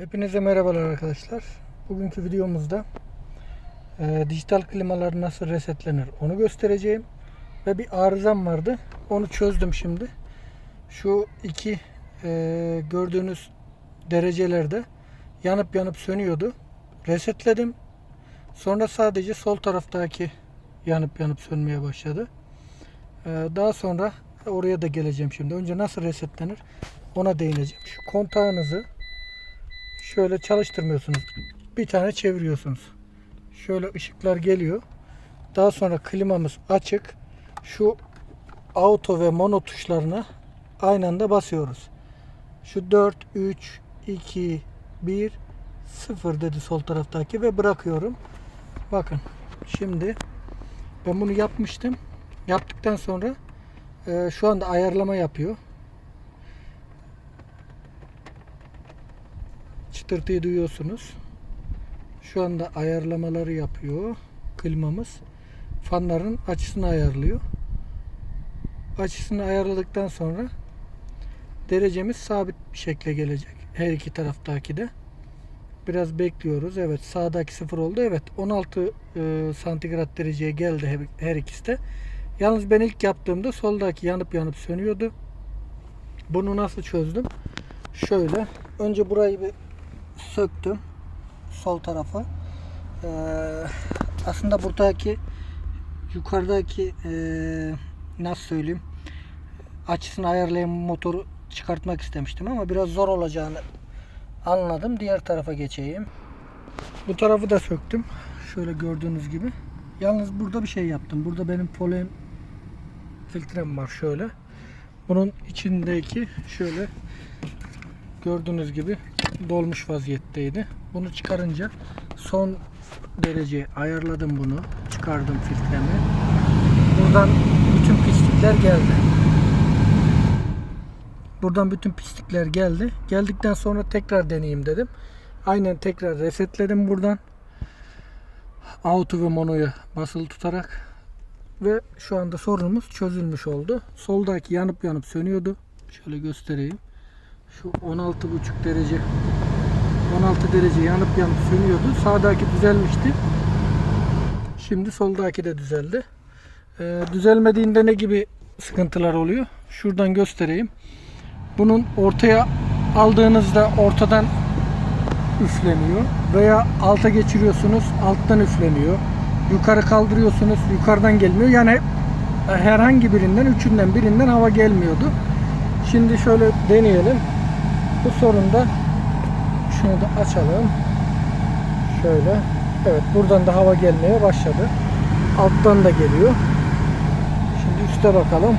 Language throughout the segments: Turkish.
Hepinize merhabalar arkadaşlar. Bugünkü videomuzda e, dijital klimalar nasıl resetlenir onu göstereceğim. Ve bir arızam vardı. Onu çözdüm şimdi. Şu iki e, gördüğünüz derecelerde yanıp yanıp sönüyordu. Resetledim. Sonra sadece sol taraftaki yanıp yanıp sönmeye başladı. E, daha sonra oraya da geleceğim şimdi. Önce nasıl resetlenir ona değineceğim. Şu kontağınızı şöyle çalıştırmıyorsunuz. Bir tane çeviriyorsunuz. Şöyle ışıklar geliyor. Daha sonra klimamız açık. Şu auto ve mono tuşlarına aynı anda basıyoruz. Şu 4, 3, 2, 1, 0 dedi sol taraftaki ve bırakıyorum. Bakın şimdi ben bunu yapmıştım. Yaptıktan sonra e, şu anda ayarlama yapıyor. Çıtırtıyı duyuyorsunuz. Şu anda ayarlamaları yapıyor klimamız. Fanların açısını ayarlıyor. Açısını ayarladıktan sonra derecemiz sabit bir şekle gelecek. Her iki taraftaki de. Biraz bekliyoruz. Evet sağdaki sıfır oldu. Evet 16 e, santigrat dereceye geldi her, her ikisi de. Yalnız ben ilk yaptığımda soldaki yanıp yanıp sönüyordu. Bunu nasıl çözdüm? Şöyle. Önce burayı bir söktüm sol tarafa. Ee, aslında buradaki yukarıdaki ee, nasıl söyleyeyim açısını ayarlayan motoru çıkartmak istemiştim ama biraz zor olacağını anladım. Diğer tarafa geçeyim. Bu tarafı da söktüm. Şöyle gördüğünüz gibi. Yalnız burada bir şey yaptım. Burada benim polen filtrem var şöyle. Bunun içindeki şöyle gördüğünüz gibi dolmuş vaziyetteydi. Bunu çıkarınca son derece ayarladım bunu. Çıkardım filtremi. Buradan bütün pislikler geldi. Buradan bütün pislikler geldi. Geldikten sonra tekrar deneyeyim dedim. Aynen tekrar resetledim buradan. Auto ve monoya basılı tutarak ve şu anda sorunumuz çözülmüş oldu. Soldaki yanıp yanıp sönüyordu. Şöyle göstereyim. Şu 16,5 derece 16 derece yanıp yanıp sönüyordu. Sağdaki düzelmişti. Şimdi soldaki de düzeldi. Ee, düzelmediğinde ne gibi sıkıntılar oluyor? Şuradan göstereyim. Bunun ortaya aldığınızda ortadan üfleniyor veya alta geçiriyorsunuz alttan üfleniyor. Yukarı kaldırıyorsunuz yukarıdan gelmiyor. Yani herhangi birinden üçünden birinden hava gelmiyordu. Şimdi şöyle deneyelim. Bu sorunda şunu da açalım. Şöyle. Evet buradan da hava gelmeye başladı. Alttan da geliyor. Şimdi üste bakalım.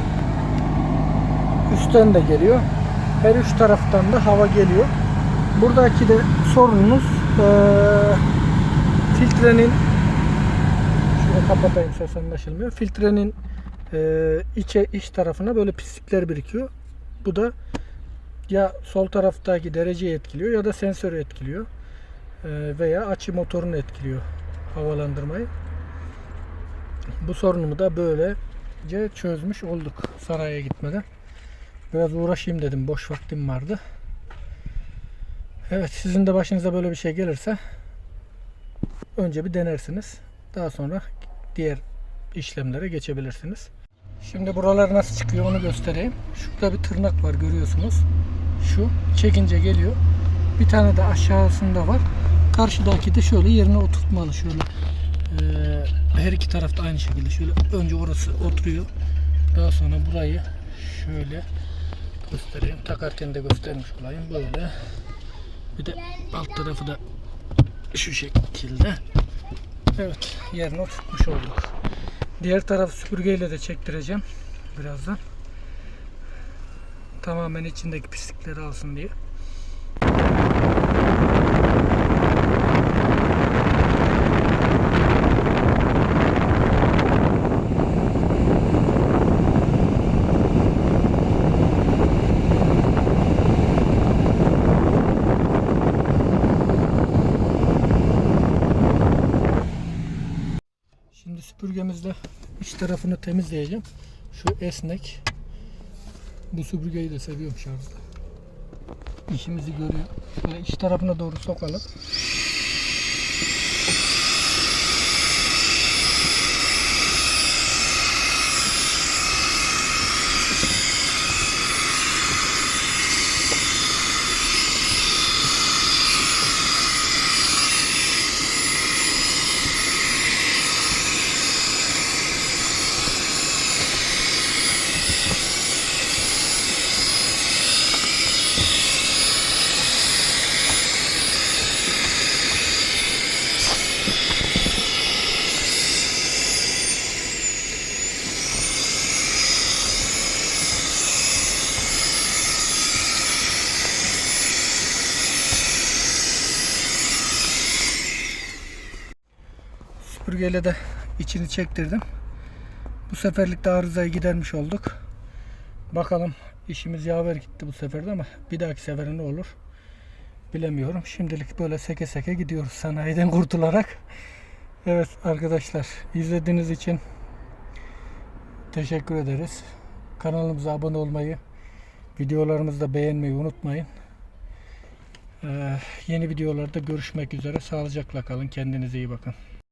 Üstten de geliyor. Her üç taraftan da hava geliyor. Buradaki de sorunumuz eee, filtrenin şunu kapatayım ses anlaşılmıyor. Filtrenin eee içe iç tarafına böyle pislikler birikiyor. Bu da ya sol taraftaki dereceyi etkiliyor ya da sensörü etkiliyor. Ee, veya açı motorunu etkiliyor havalandırmayı. Bu sorunumu da böylece çözmüş olduk saraya gitmeden. Biraz uğraşayım dedim. Boş vaktim vardı. Evet sizin de başınıza böyle bir şey gelirse önce bir denersiniz. Daha sonra diğer işlemlere geçebilirsiniz. Şimdi buralar nasıl çıkıyor onu göstereyim. Şurada bir tırnak var görüyorsunuz. Şu çekince geliyor. Bir tane de aşağısında var. Karşıdaki de şöyle yerine oturtmalı şöyle. Ee, her iki tarafta aynı şekilde şöyle önce orası oturuyor. Daha sonra burayı şöyle göstereyim. Takarken de göstermiş olayım böyle. Bir de alt tarafı da şu şekilde. Evet yerine oturtmuş olduk. Diğer tarafı süpürgeyle de çektireceğim birazdan. Tamamen içindeki pislikleri alsın diye. Şimdi süpürgemizle iç tarafını temizleyeceğim. Şu esnek. Bu süpürgeyi de seviyorum şarjda. işimizi görüyor. Böyle iç tarafına doğru sokalım. Süpürgeyle de içini çektirdim. Bu seferlik de arızayı gidermiş olduk. Bakalım işimiz yaver gitti bu seferde ama bir dahaki sefere ne olur bilemiyorum. Şimdilik böyle seke seke gidiyoruz sanayiden kurtularak. Evet arkadaşlar izlediğiniz için teşekkür ederiz. Kanalımıza abone olmayı, videolarımızı da beğenmeyi unutmayın. Ee, yeni videolarda görüşmek üzere. Sağlıcakla kalın. Kendinize iyi bakın.